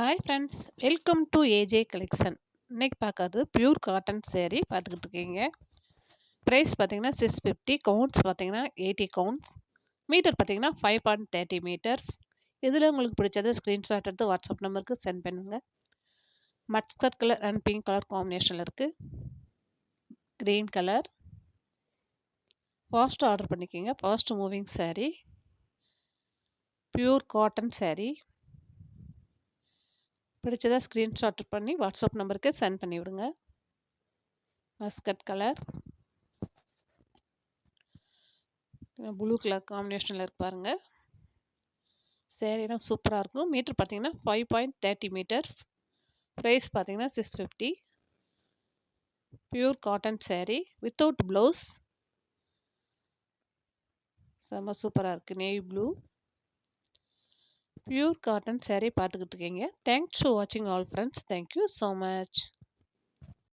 Hi friends welcome to A J collection இன்றைக்கி பார்க்கறது pure cotton sari பார்த்துக்கிட்டு இருக்கீங்க. ப்ரைஸ் பார்த்தீங்கன்னா சிக்ஸ் ஃபிஃப்டி கவுண்ட்ஸ் பார்த்தீங்கன்னா எயிட்டி கவுண்ட்ஸ் மீட்டர் பார்த்தீங்கன்னா ஃபைவ் பாயிண்ட் தேர்ட்டி மீட்டர்ஸ் இதில் உங்களுக்கு பிடிச்சது ஸ்க்ரீன்ஷாட் எடுத்து வாட்ஸ்அப் நம்பருக்கு சென்ட் பண்ணுங்கள் மட்சர் கலர் அண்ட் பிங்க் கலர் காம்பினேஷனில் இருக்குது க்ரீன் கலர் ஃபாஸ்ட் ஆர்டர் பண்ணிக்கிங்க. Fast moving saree pure cotton saree பிடிச்சதாக screenshot பண்ணி வாட்ஸ்அப் நம்பருக்கு சென்ட் பண்ணிவிடுங்க மஸ்கட் கலர் ப்ளூ கலர் காம்பினேஷனில் இருக்கு சேரீனா சேரீலாம் சூப்பராக இருக்கும். மீட்டர் பார்த்தீங்கன்னா five point thirty metres price பார்த்தீங்கன்னா six fifty pure cotton saree without blouse செம்ம சூப்பராக இருக்குது navy blue pure cotton saree பார்த்துக்கிட்டு இருக்கீங்க. தேங்க்ஸ் ஃபார் வாட்சிங் all friends thank you so much